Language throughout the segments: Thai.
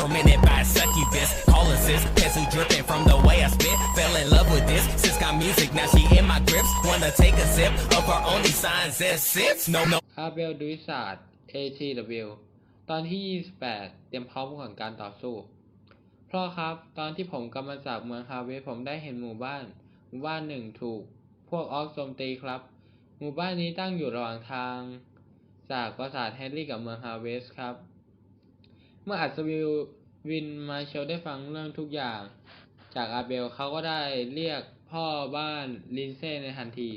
tormented by succubus. Call assist, pencil dripping from the way I spit. Fell in love with this, sis got music, now she in my grips. Wanna take a sip of her only sign says sips. No, no. อาเบลดุยศาสตร์ ATW ตอนที่ 28 เตรียมพร้อมก่อนการต่อสู้ เพราะครับ ตอนที่ผมกำลังจากเมืองฮาเวผมได้เห็นหมู่บ้าน หมู่บ้านหนึ่งถูก พวกออกโจมตีครับ หมู่บ้านนี้ตั้งอยู่ระหว่างทาง จากปราสาทแฮร์รี่กับเมืองฮาเวสครับ มื่ออัศวินวินมาเชลได้ฟังเรื่องทุกอย่าง จากอาเบลเขาก็ได้เรียกพ่อบ้านลินเซ่ในทันที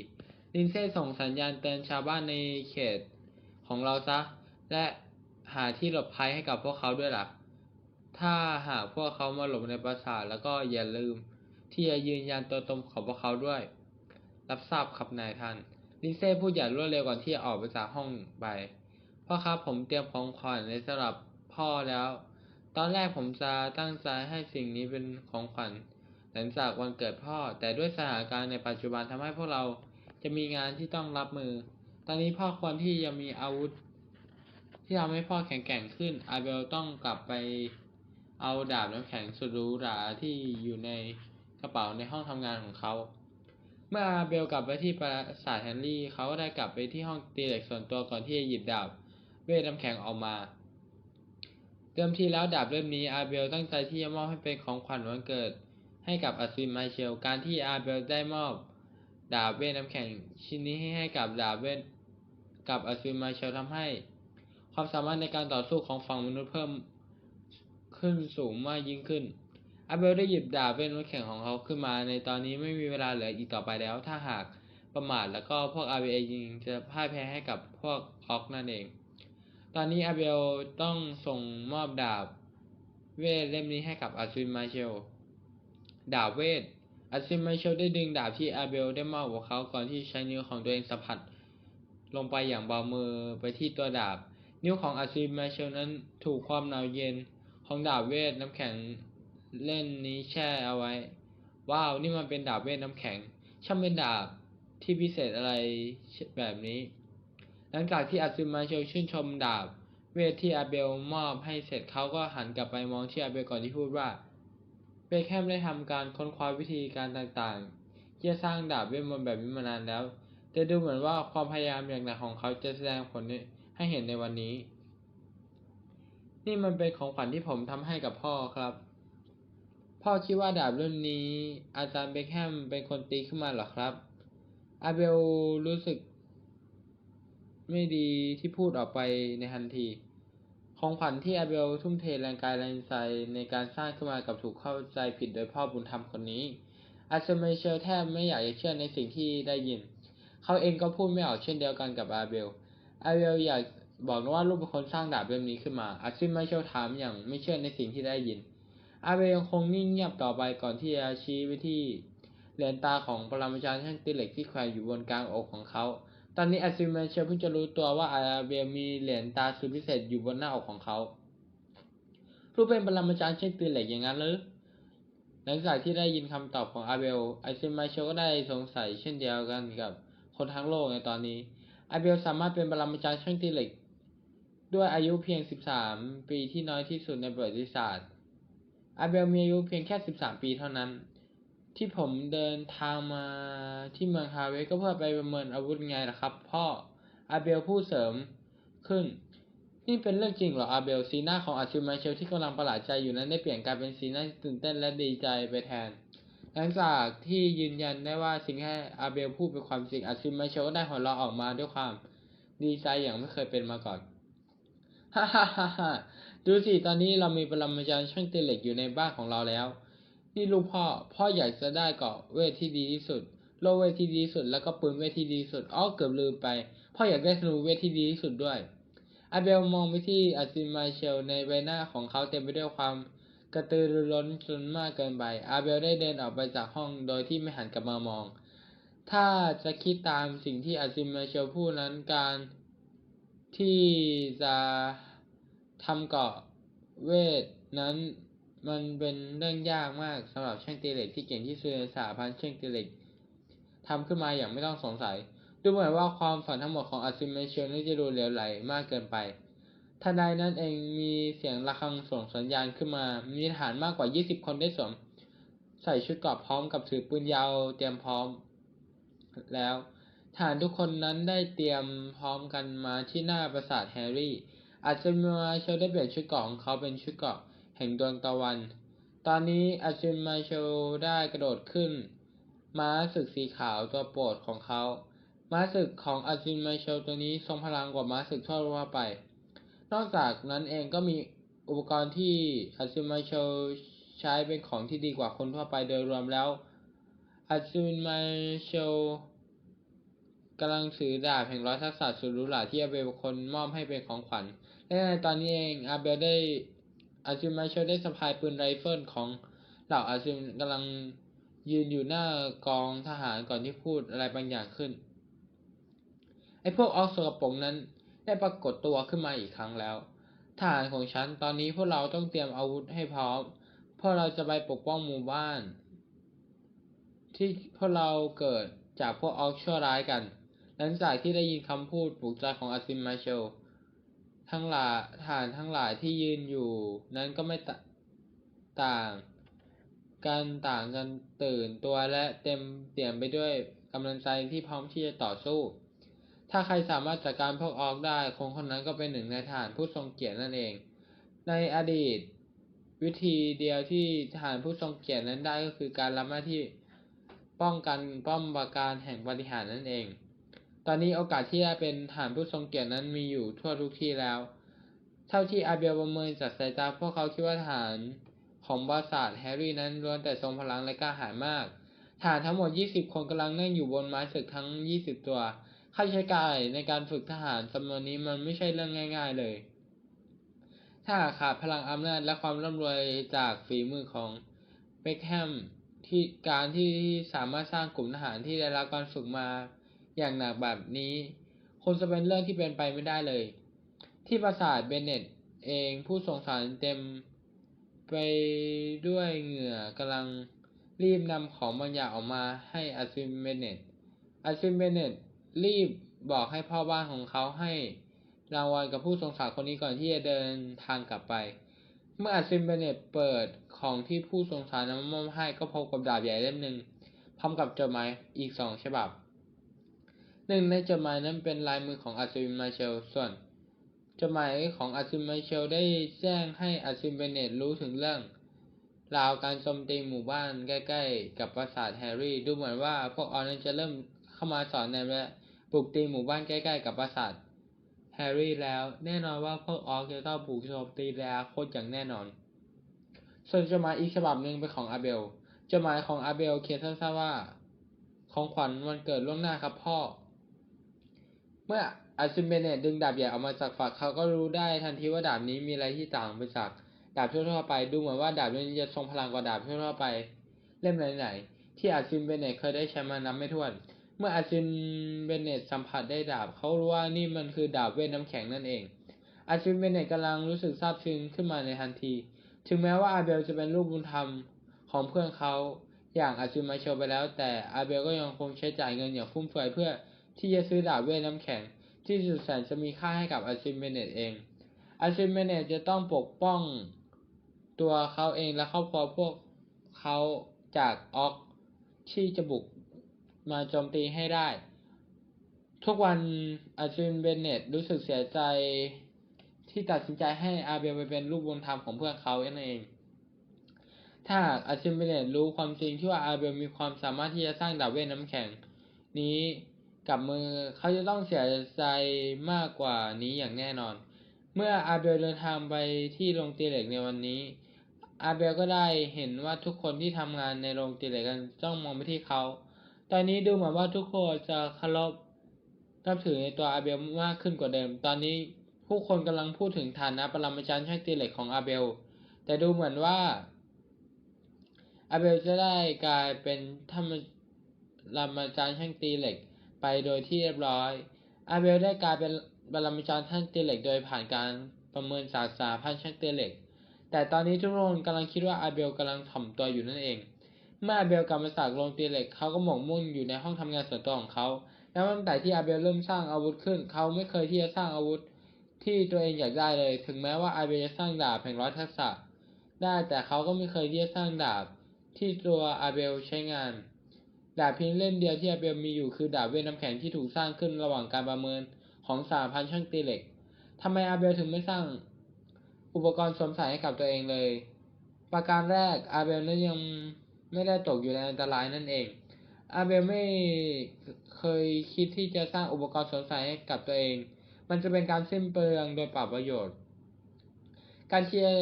ลินเซ่ส่งสัญญาณเตือนชาวบ้านในเขตของเราซะ และหาที่หลบภัยให้กับพวกเขาด้วยล่ะ ถ้าหากพวกเขามาหลบในปราสาทแล้วก็อย่าลืม ที่จะยืนยันตัวตนของพวกเขาด้วย รับทราบครับนายท่าน ลินเซ่พูดอย่างรวดเร็วก่อนที่จะออกไปจากห้องไปพ่อครับผมเตรียมของขวัญในสำหรับ พ่อแล้ว ตอนแรกผมจะตั้งใจให้สิ่งนี้เป็นของขวัญหลังจากวันเกิดพ่อ แต่ด้วยสถานการณ์ในปัจจุบันทำให้พวกเราจะมีงานที่ต้องรับมือ ตอนนี้พ่อควรที่จะมีอาวุธ ที่ทำให้พ่อแข็งแกร่งขึ้น อาเบลต้องกลับไปเอาดาบน้ำแข็งสุดหรูหราที่อยู่ในกระเป๋าในห้องทำงานของเขา เมื่ออาเบลกลับไปที่ปราสาทแฮนรี่เขาก็ได้กลับไปที่ห้องตีเหล็กส่วนตัวก่อนที่จะหยิบดาบเวทน้ำแข็งออกมา เดิมทีแล้วดาบเล่มนี้อาเบลตั้งใจที่จะมอบให้เป็นของขวัญวันเกิด ให้กับอัศวินไมเชล การที่อาเบลได้มอบ ดาบเวทน้ำแข็งชิ้นนี้ให้ให้กับดาบเวทกับอัศวินไมเชลทำให้ ความสามารถในการต่อสู้ของฝั่งมนุษย์เพิ่มขึ้นสูงมากยิ่งขึ้น อาเบลได้หยิบดาบเวทน้ำแข็งของเขาขึ้นมา ในตอนนี้ไม่มีเวลาเหลืออีกต่อไปแล้ว ถ้าหากประมาทแล้วก็พวกอาเบลยิงจะพ่ายแพ้ให้กับพวกออกนั่นเอง ตอนนี้อาเบลต้องส่งมอบดาบเวทเล่มนี้ให้กับอัศวินไมเชล ดาบเวทอัศวินไมเชลได้ดึงดาบที่อาเบลได้มอบกับเขาก่อนที่ใช้นิ้วของตัวเองสัมผัสลงไปอย่างเบามือไปที่ตัวดาบ นิ้วของอาซิมไมเชลนั้นถูกความหนาวเย็นของดาบเวทน้ำแข็งเล่นนี้แช่เอาไว้ ว้าว นี่มันเป็นดาบเวทน้ำแข็ง ช่างเป็นดาบที่พิเศษอะไรแบบนี้ หลังจากที่อาซิมไมเชลชื่นชมดาบ เวทที่อาเบลมอบให้เสร็จเขาก็หันกลับไปมองที่อาเบลก่อนที่พูดว่าเบคแฮมได้ทำการค้นคว้าวิธีการต่างๆที่จะสร้างดาบเวทมนต์แบบนี้มานานแล้ว แต่ดูเหมือนว่าความพยายามอย่างหนักของเขาจะแสดงผลให้เห็นในวันนี้ นี่มันเป็นของขวัญที่ผมทำให้กับพ่อครับ พ่อคิดว่าดาบรุ่นนี้ อาจารย์เบคแฮมเป็นคนตีขึ้นมาหรอครับอาเบลรู้สึก ไม่ดีที่พูดออกไปในทันที ของขวัญที่อาเบลทุ่มเทแรงกายแรงใจในการสร้างขึ้นมากับถูกเข้าใจผิดโดยพ่อบุญธรรมคนนี้ อาเซเมเชลแทบไม่อยากจะเชื่อในสิ่งที่ได้ยิน เขาเองก็พูดไม่ออกเช่นเดียวกันกับอาเบล อาเบลอยากบอกว่าลูกเป็นคนสร้างดาบเล่มนี้ขึ้นมา อาซิมไม่เชี่ยวถามอย่างไม่เชื่อในสิ่งที่ได้ยิน อาเบลยังคงนิ่งเงียบต่อไปก่อนที่จะชี้ไปที่เหรียญตาของปรมาจารย์ช่างตีเล็กที่แขวนอยู่บนกลางอกของเขา ตอนนี้อาซิมเชลเพิ่งจะรู้ตัวว่าอาเบลมีเหรียญตาสุดพิเศษอยู่บนหน้าอกของเขารู้เป็นปรมาจารย์ช่างตีเหล็กอย่างนั้นหรือหลังจากที่ได้ยินคำตอบของอาเบลอาซิมเชลก็ได้สงสัยเช่นเดียวกันกับคนทั้งโลกในตอนนี้ อาเบลสามารถเป็นปรมาจารย์ช่างตีเหล็ก ด้วยอายุเพียง 13 ปีที่น้อยที่สุดในประวัติศาสตร์ อาเบลมีอายุเพียงแค่ 13 ปีเท่านั้น ที่ผมเดินทางมาที่เมืองฮาเวก็เพื่อไปประเมินอาวุธไงล่ะครับ พ่ออาเบลพูดเสริมขึ้น นี่เป็นเรื่องจริงเหรออาเบลสีหน้าของอาชิมาเชลที่กำลังประหลาดใจอยู่นั้นได้เปลี่ยนกลายเป็นสีหน้าตื่นเต้นและดีใจไปแทน หลังจากที่ยืนยันได้ว่าสิ่งที่อาเบลพูดเป็นความจริงอาซิมมาเชลก็ได้หัวเราะออกมาด้วยความดีใจอย่างไม่เคยเป็นมาก่อนฮ่าฮ่าฮ่าฮ่าดูสิตอนนี้เรามีปรมาจารย์ช่างตีเหล็กอยู่ในบ้านของเราแล้ว นี่ลูกพ่อ พ่ออยากจะได้เกาะเวทที่ดีที่สุด โลเวทที่ดีที่สุด แล้วก็ปืนเวทที่ดีที่สุด อ้อเกือบลืมไป พ่ออยากได้ธนูเวทที่ดีที่สุดด้วย อาเบลมองไปที่อาซิมาเชลในใบหน้าของเขาเต็มไปด้วยความกระตือรือร้นจนมากเกินไป อาเบลได้เดินออกไปจากห้องโดยที่ไม่หันกลับมามอง ถ้าจะคิดตามสิ่งที่อาซิมาเชลพูดนั้นการที่จะทำเกาะเวทนั้น มันเป็นเรื่องยากมากสำหรับช่างตีเหล็กที่เก่งที่สุดในสหพันธ์ช่างตีเหล็กทำขึ้นมาอย่างไม่ต้องสงสัย ดูเหมือนว่าความฝันทั้งหมดของอาซิเมเชลนี่จะดูเหลวไหลมากเกินไปทันใดนั้นเองมีเสียงระฆังส่งสัญญาณขึ้นมา มีทหารมากกว่า 20 คนได้สวมใส่ชุดเกราะพร้อมกับถือปืนยาวเตรียมพร้อม แล้วทหารทุกคนนั้นได้เตรียมพร้อมกันมาที่หน้าปราสาทแฮร์รี่ อาจจะมาเชลได้เปลี่ยนชุดเกราะของเขาเป็นชุดเกราะ แห่งดวงตะวัน ตอนนี้อาจินมาเชได้กระโดดขึ้น ม้าศึกสีขาวตัวโปรดของเขา ม้าศึกของอาจินมาเชตัวนี้ทรงพลังกว่าม้าศึกทั่วไป นอกจากนั้นเองก็มีอุปกรณ์ที่อาจินมาเชใช้เป็นของที่ดีกว่าคนทั่วไปโดยรวมแล้วอาจินมาเชกำลังถือดาบแห่งร้อยทักษะสุดหรูหราที่อาเบลคนมอบให้เป็นของขวัญ และในตอนนี้เองอาเบลได้ อาจินมาเชลได้สะพายปืนไรเฟิลของเหล่าอาจินกำลังยืนอยู่หน้ากองทหารก่อนที่พูดอะไรบางอย่างขึ้น ไอ้พวกออกสกปรกนั้นได้ปรากฏตัวขึ้นมาอีกครั้งแล้ว ทหารของฉันตอนนี้พวกเราต้องเตรียมอาวุธให้พร้อม เพราะเราจะไปปกป้องหมู่บ้าน ที่พวกเราเกิดจากพวกออกชั่วร้ายกัน หลังจากที่ได้ยินคำพูดปลุกใจของอาซิมมาเชล ทั้งหลายทหารทั้งหลายที่ยืนอยู่ นั้นก็ไม่ต่างกันต่างกันตื่นตัวและเต็มเปี่ยมไปด้วยกำลังใจที่พร้อมที่จะต่อสู้ ถ้าใครสามารถจัดการพวกออกได้คงคนนั้นก็เป็นหนึ่งในทหารผู้ทรงเกียรตินั่นเอง ในอดีต วิธีเดียวที่ทหารผู้ทรงเกียรตินั้นได้ก็คือการรับหน้าที่ป้องกันป้อมปราการแห่งปาฏิหารนั่นเอง ตอนนี้โอกาสที่จะเป็นทหารผู้ทรงเกียรตินั้นมีอยู่ทั่วทุกที่แล้ว เท่าที่อาเบลประเมินจากสายตาพวกเขาคิดว่าทหารของปราสาทแฮร์รี่นั้นล้วนแต่ทรงพลังและกล้าหาญมากทหารทั้งหมด 20 คนกำลังนั่งอยู่บนไม้ศึกทั้ง 20 ตัว ค่าใช้จ่ายในการฝึกทหารจำนวนนี้มันไม่ใช่เรื่องง่าย ๆเลย ถ้าขาดพลังอำนาจและความร่ำรวยจากฝีมือของเบคแฮมที่การที่สามารถสร้างกลุ่มทหารที่ได้รับการฝึกมา อย่างหนักแบบนี้ คงจะเป็นเรื่องที่เป็นไปไม่ได้เลย ที่ปราสาทเบเนตเองผู้สงสารเต็มไปด้วยเหงื่อกำลังรีบนำของบางอย่างออกมาให้อาซิมเบเนตอาซิมเบเนตรีบบอกให้พ่อบ้านของเขาให้รางวัลกับผู้สงสารคนนี้ก่อนที่จะเดินทางกลับไป เมื่ออาซิมเบเนตเปิดของที่ผู้สงสารนำมามอบให้ก็พบกับดาบใหญ่เล่มหนึ่งพร้อมกับจดหมายอีกสองฉบับ หนึ่งในจดหมายนั้นเป็นลายมือของอาซิมมาเชล ส่วนจดหมายของอาซิมมาเชลได้แจ้งให้อาซิมเบเนตรู้ถึงเรื่องราวการโจมตีหมู่บ้านใกล้ ๆ กับปราสาทแฮร์รี่ ดูเหมือนว่าพวกออนนั้นจะเริ่มเข้ามาสอนในและปลุกตีหมู่บ้านใกล้ๆกับปราสาทแฮร์รี่แล้ว แน่นอนว่าพวกออกจะต้องปลุกโจมตีแล้วโคตรอย่างแน่นอน ส่วนจดหมายอีกฉบับหนึ่งเป็นของอาเบลจดหมายของอาเบลเขียนสั้นๆว่า ของขวัญวันเกิดล่วงหน้าครับพ่อ เมื่ออาซิมเบเนตดึงดาบใหญ่ออกมาจากฝักเขาก็รู้ได้ทันทีว่าดาบนี้มีอะไรที่ต่างไปจากดาบทั่วๆไปดูเหมือนว่าดาบนี้จะทรงพลังกว่าดาบทั่วๆไปเล่มไหนๆที่อาซิมเบเนตเคยได้ใช้มานับไม่ถ้วน เมื่ออาซิมเบเนตสัมผัสได้ดาบเขารู้ว่านี่มันคือดาบเวทน้ำแข็งนั่นเอง อาซิมเบเนตกำลังรู้สึกซาบซึ้งขึ้นมาในทันที ถึงแม้ว่าอาเบลจะเป็นลูกบุญธรรมของเพื่อนเขาอย่างอาซิมาเชลไปแล้ว แต่อาเบลก็ยังคงใช้จ่ายเงินอย่างฟุ่มเฟือยเพื่อ ที่จะซื้อดาบเวทน้ำแข็ง ที่สุดแสนจะมีค่าให้กับอาซิมเบเนตเองอาซิมเบเนตจะต้องปกป้องตัวเขาเองและครอบครัวพวกเขาจากออกที่จะบุกมาโจมตีให้ได้ ทุกวันอาซิมเบเนตรู้สึกเสียใจที่ตัดสินใจให้อาเบลไปเป็นลูกบุญธรรมของเพื่อนเขาเอง ถ้าอาชิมเบเนตรู้ความจริงที่ว่าอาเบลมีความสามารถที่จะสร้างดาบเวทน้ำแข็ง นี้ กับมือเขาจะต้องเสียใจมากกว่านี้อย่างแน่นอน เมื่ออาเบลเดินทางไปที่โรงตีเหล็กในวันนี้ อาเบลก็ได้เห็นว่าทุกคนที่ทำงานในโรงตีเหล็กกันจ้องมองไปที่เขา ตอนนี้ดูเหมือนว่าทุกคนจะเคารพนับถือในตัวอาเบลมากขึ้นกว่าเดิม ตอนนี้ผู้คนกำลังพูดถึงฐานะปรมาจารย์ช่างตีเหล็กของอาเบล แต่ดูเหมือนว่า อาเบลจะได้กลายเป็นท่านปรมาจารย์ช่างตีเหล็ก ไปโดยที่เรียบร้อย อาเบลได้กลายเป็นปรมาจารย์ช่างตีเล็กโดยผ่านการประเมินจากสาพันธ์ช่างตีเล็ก แต่ตอนนี้ทุกคนกำลังคิดว่าอาเบลกำลังถ่อมตัวอยู่นั่นเอง เมื่ออาเบลกลับมาจากโรงตีเล็กเขาก็หมกมุ่นอยู่ในห้องทำงานส่วนตัวของเขาแล้วตั้งแต่ที่อาเบลเริ่มสร้างอาวุธขึ้น เขาไม่เคยที่จะสร้างอาวุธที่ตัวเองอยากได้เลย ถึงแม้ว่าอาเบลจะสร้างดาบแห่งร้อยทักษะได้แต่เขาก็ไม่เคยที่จะสร้างดาบที่ตัวอาเบลใช้งาน ดาบเพียงเล่มเดียวที่อาเบลมีอยู่คือดาบเวทน้ำแข็งที่ถูกสร้างขึ้นระหว่างการประเมินของสหพันช่างตีเหล็กทำไมอาเบลถึงไม่สร้างอุปกรณ์สวมใส่ให้กับตัวเองเลย ประการแรกอาเบลนั้นยังไม่ได้ตกอยู่ในอันตรายนั่นเอง อาเบลไม่เคยคิดที่จะสร้างอุปกรณ์สวมใส่ให้กับตัวเอง มันจะเป็นการสิ้นเปลืองโดยปล่าประโยชน์ การเชียร์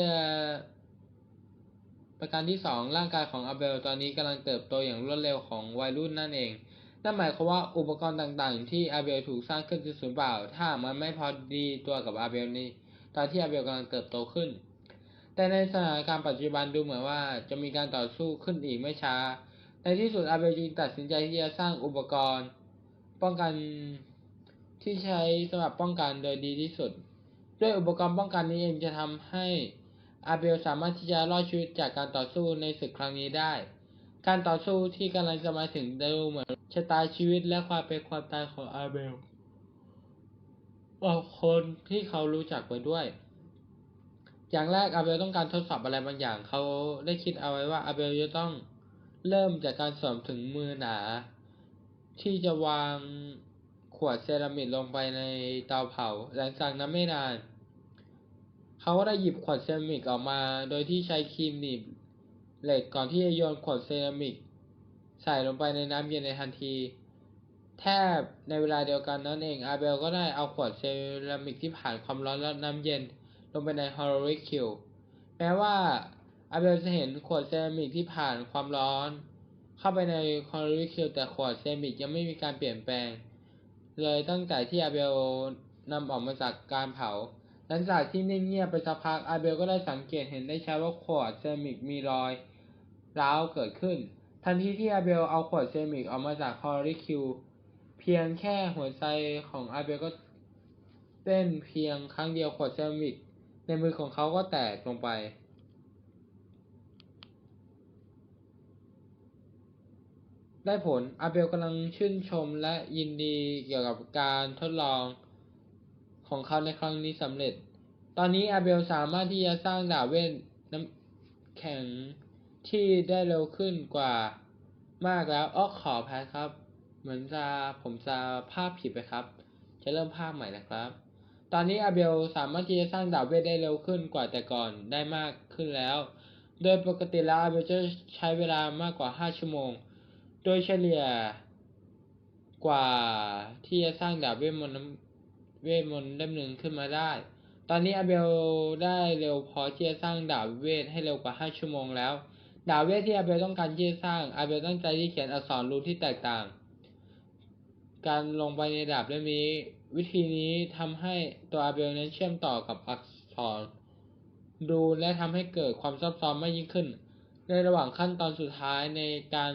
ประการที่สองร่างกายของอาเบลตอนนี้กำลังเติบโตอย่างรวดเร็วของวัยรุ่นนั่นเอง นั่นหมายความว่าอุปกรณ์ต่างๆ ที่อาเบลถูกสร้างขึ้นคือศูนย์เปล่า ถ้ามันไม่พอดีตัวกับอาเบลนี่ตอนที่อาเบลกำลังเติบโตขึ้น แต่ในสถานการณ์ปัจจุบันดูเหมือนว่าจะมีการต่อสู้ขึ้นอีกไม่ช้า ในที่สุดอาเบลจึงตัดสินใจที่จะสร้างอุปกรณ์ ป้องกันที่ใช้สำหรับป้องกันโดยดีที่สุด ด้วยอุปกรณ์ป้องกันนี้เองจะทำให้ อาเบลสามารถที่จะรอดชีวิตจากการต่อสู้ในศึกครั้งนี้ได้ การต่อสู้ที่กำลังจะมาถึงดูเหมือนชะตาชีวิตและความเป็นความตายของอาเบลบอกคนที่เขารู้จักไว้ด้วย อย่างแรกอาเบลต้องการทดสอบอะไรบางอย่าง เขาได้คิดเอาไว้ว่าอาเบลจะต้องเริ่มจากการสวมถึงมือหนา ที่จะวางขวดเซรามิกลงไปในเตาเผา หลังจากนั้นไม่นาน เขาก็ได้หยิบขวดเซรามิกออกมา โดยที่ใช้ครีมหนีบเหล็กก่อนที่จะโยนขวดเซรามิก ใส่ลงไปในน้ำเย็นในทันที แทบในเวลาเดียวกันนั่นเอง อาเบลก็ได้เอาขวดเซรามิกที่ผ่านความร้อนและน้ำเย็นลงไปในฮอลลิคิวแม้ว่าอาเบลจะเห็นขวดเซรามิกที่ผ่านความร้อน เข้าไปในฮอลลิคิวแต่ขวดเซรามิกยังไม่มีการเปลี่ยนแปลง เลยตั้งแต่ที่อาเบลนำออกมาจากการเผา ลังจากที่นิ่งเงียบไปสักพักอาเบลก็ได้สังเกตเห็นได้ชัดว่าขวดเซรามิกมีรอยร้าวเกิดขึ้น ทันทีที่อาเบลเอาขวดเซรามิกออกมาจากฮอลลิคิว เพียงแค่หัวใจของอาเบลก็เต้นเพียงครั้งเดียวขวดเซรามิก ในมือของเขาก็แตกลงไปได้ผลอาเบลกำลังชื่นชมและยินดีเกี่ยวกับการทดลอง ของเขาในครั้งนี้สำเร็จ ตอนนี้อาเบลสามารถที่จะสร้างดาบเวทน้ำแข็งที่ได้เร็วขึ้นกว่ามากแล้วอ้อขอแพ้ครับ เหมือนจะผมจะภาพผิดไปครับ จะเริ่มภาพใหม่นะครับ ตอนนี้อาเบลสามารถที่จะสร้างดาบเวทได้เร็วขึ้นกว่าแต่ก่อนได้มากขึ้นแล้ว โดยปกติแล้วอาเบลจะใช้เวลามากกว่า 5 ชั่วโมง โดยเฉลี่ยกว่าที่จะสร้างดาบเวทมนต์น้ำ เวทมนต์เล่มหนึ่งขึ้นมาได้ ตอนนี้อาเบลได้เร็วพอที่จะสร้างดาบเวทให้เร็วกว่า 5 ชั่วโมงแล้ว ดาบเวทที่อาเบลต้องการที่จะสร้างอาเบลตั้งใจที่เขียนอักษรรูที่แตกต่าง การลงไปในดาบเล่มนี้ วิธีนี้ทำให้ตัวอาเบลนั้นเชื่อมต่อกับอักษรรูและทำให้เกิดความซับซ้อนมากยิ่งขึ้น ในระหว่างขั้นตอนสุดท้ายในการ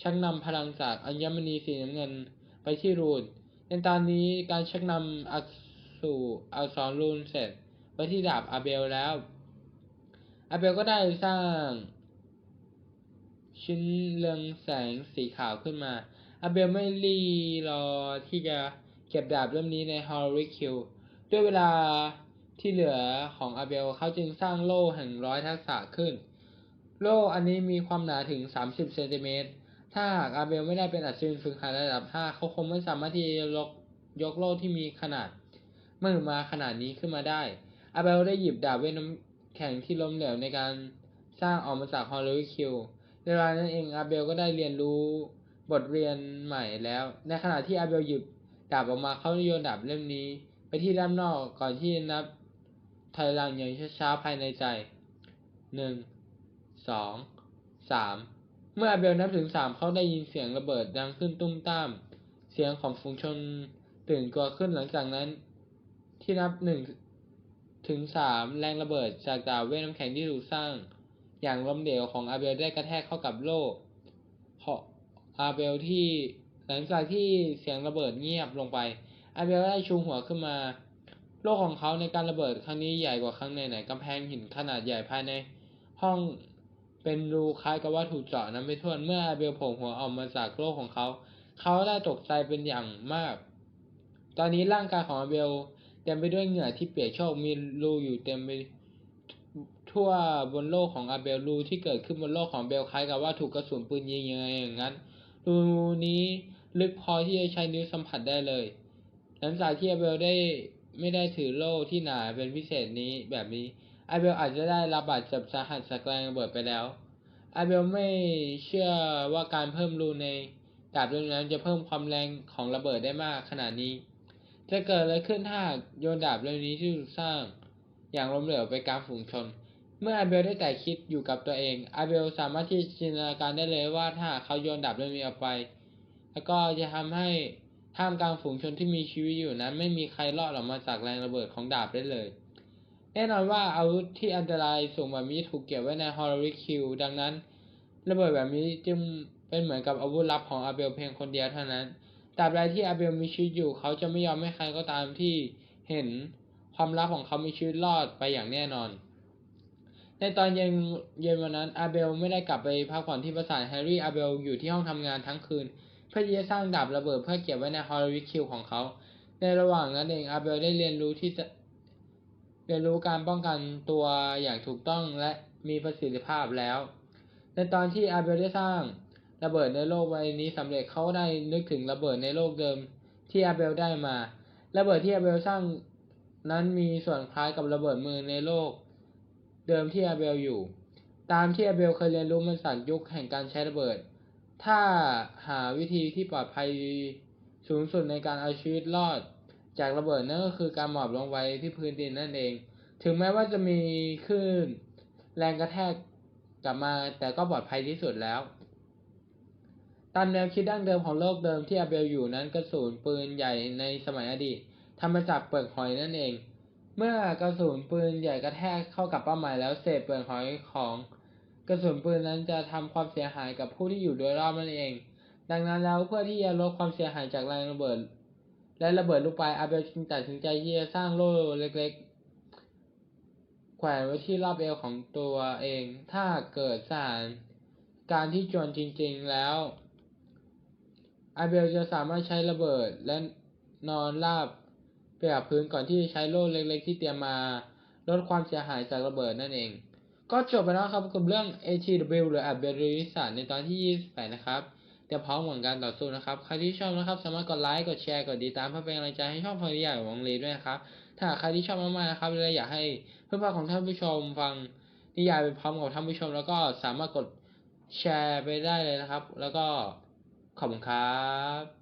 ชักนำพลังจากอัญมณีสีน้ำเงินไปที่รูน ในตอนนี้การชักนำอักสู่อักษรรูนเสร็จไปที่ดาบอาเบลแล้ว อาเบลก็ได้สร้าง ชิ้นเรืองแสงสีขาวขึ้นมา อาเบลไม่รีรอที่จะเก็บดาบเล่มนี้ในฮอลลิคิวด้วยเวลาที่เหลือของอาเบลเขาจึงสร้างโล่แห่งร้อยทักษะขึ้น โล่อันนี้มีความหนาถึง 30เซนติเมตร ถ้าหากอาเบลไม่ได้เป็นอัศวินฝึกหัดระดับ 5 เขาคงไม่สามารถที่จะยกโล่ที่มีขนาดมือมาขนาดนี้ขึ้นมาได้ อาเบลได้หยิบดาบเวทน้ำแข็งที่ล้มเหลวในการสร้างออกมาจากฮอลลิคิวในเวลานั้นเองอาเบลก็ได้เรียนรู้บทเรียนใหม่แล้ว ในขณะที่อาเบลหยิบดาบออกมาเขาโยนดาบเล่มนี้ ไปที่ด้านนอกก่อนที่จะนับถอยหลังอย่างช้าๆภายในใจหนึ่งสองสาม มื่ออาเบลนับถึงสามเขาได้ยินเสียงระเบิดดังขึ้นตุ้มตาม เสียงของฝูงชนตื่นกลัวขึ้นหลังจากนั้น ที่นับหนึ่งถึงสามแรงระเบิดจากดาบเวทน้ำแข็งที่ถูกสร้าง อย่างล้มเหลวของอาเบลได้กระแทกเข้ากับโล่ของอาเบลที่หลังจากที่เสียงระเบิดเงียบลงไป อาเบลได้ชูหัวขึ้นมา โลกของเขาในการระเบิดครั้งนี้ใหญ่กว่าครั้งไหนๆกำแพงหินขนาดใหญ่ภายในห้อง เป็นรูคล้ายกับว่าถูกเจาะน้ำไม่ท่วน เมื่ออาเบลโผล่หัวออกมาจากโลกของเขา เขาได้ตกใจเป็นอย่างมาก ตอนนี้ร่างกายของอาเบลเต็มไปด้วยเหงื่อที่เปียกโชกมีรูอยู่เต็มไปทั่วบนโลกของอาเบลรูที่เกิดขึ้นบนโลกของเบลคล้ายกับว่าถูกกระสุนปืนยิงยังไงอย่างนั้นรูนี้ลึกพอที่จะใช้นิ้วสัมผัสได้เลย หลังจากที่อาเบลได้ไม่ได้ถือโล่ที่หนาเป็นพิเศษนี้แบบนี้ อาเบลอาจจะได้รับบาดเจ็บสาหัสจากแรงระเบิดไปแล้วอาเบลไม่เชื่อว่าการเพิ่มรูในดาบเล่มนั้นจะเพิ่มความแรงของระเบิดได้มากขนาดนี้ จะเกิดอะไรขึ้นถ้าโยนดาบเล่มนี้ที่ถูกสร้าง อย่างล้มเหลวไปกลางฝูงชน เมื่ออาเบลได้แต่คิดอยู่กับตัวเองอาเบลสามารถที่จินตนาการได้เลยว่าถ้าเขาโยนดาบเล่มนี้ออกไป แล้วก็จะทำให้ท่ามกลางฝูงชนที่มีชีวิตอยู่นั้น ไม่มีใครรอดออกมาจากแรงระเบิดของดาบได้เลย แน่นอนว่าอาวุธที่อันตรายสูงแบบนี้ถูกเก็บไว้ในฮอลล r ริคิว ดังนั้น ระเบิดแบบนี้จึงเป็นเหมือนกับอาวุธลับของอาเบลเพียงคนเดียวเท่านั้นตราบใดที่อาเบลมีชีวิตอยู่เขาจะไม่ยอมให้ใครก็ตามที่เห็นความลับของเขามีชีวิตรอดไปอย่างแน่นอน ในตอนเย็นเย็นวันนั้นอาเบลไม่ได้กลับไปพักผ่อนที่ปราสาทแฮร์รี่อาเบลอยู่ที่ห้องทำงานทั้งคืน เพื่อที่จะสร้างดาบระเบิดเพื่อเก็บไว้ในฮอลล r ริคิวของเขา ในระหว่างนั้นเองอาเบลได้เรียนรู้ที่จะ เรียนรู้การป้องกันตัวอย่างถูกต้องและมีประสิทธิภาพแล้ว ในตอนที่อาเบลได้สร้างระเบิดในโลกใบนี้สำเร็จเขาได้นึกถึงระเบิดในโลกเดิมที่อาเบลได้มา ระเบิดที่อาเบลสร้างนั้นมีส่วนคล้ายกับระเบิดมือในโลก เดิมที่อาเบลอยู่ ตามที่อาเบลเคยเรียนรู้มาจากยุคแห่งการใช้ระเบิด ถ้าหาวิธีที่ปลอดภัยสูงสุดในการเอาชีวิตรอด จากระเบิดนั่นก็คือการหมอบลงไว้ที่พื้นดินนั่นเอง ถึงแม้ว่าจะมีคลื่นแรงกระแทกกลับมาแต่ก็ปลอดภัยที่สุดแล้ว ตามแนวคิดดั้งเดิมของโลกเดิมที่อาเบลอยู่นั้นกระสุนปืนใหญ่ในสมัยอดีตทำมาจากเปลือกหอยนั่นเอง เมื่อกระสุนปืนใหญ่กระแทกเข้ากับเป้าหมายแล้วเศษเปลือกหอยของกระสุนปืนนั้นจะทำความเสียหายกับผู้ที่อยู่โดยรอบนั่นเอง ดังนั้นแล้วเพื่อที่จะลดความเสียหายจากแรงระเบิด และระเบิดลูกปลายอาเบลจึงตัดสินใจที่จะสร้างโล่เล็กๆ แขวนไว้ที่รอบเอวของตัวเอง ถ้าเกิดสถานการณ์ที่จวนจริงๆแล้วอาเบลจะสามารถใช้ระเบิดและนอนราบไปกับพื้นก่อนที่จะใช้โล่เล็ก ๆ ที่เตรียมมาลดความเสียหายจากระเบิดนั่นเอง ก็จบไปแล้วครับกับเรื่อง ATW หรือ a b e l i s a ในตอนที่ 28 นะครับ เตรียมพร้อมเหมือนการต่อสู้นะครับ ใครที่ชอบนะครับ สามารถกดไลค์ กดแชร์ กดติดตามเพื่อเป็นกำลังใจให้ช่องฟังนิยายของวงลีด้วยนะครับ ถ้าใครที่ชอบมากๆนะครับและอยากให้เพื่อนๆของท่านผู้ชมฟังนิยายไปพร้อมกับท่านผู้ชม แล้วก็สามารถกดแชร์ไปได้เลยนะครับ แล้วก็ขอบคุณครับ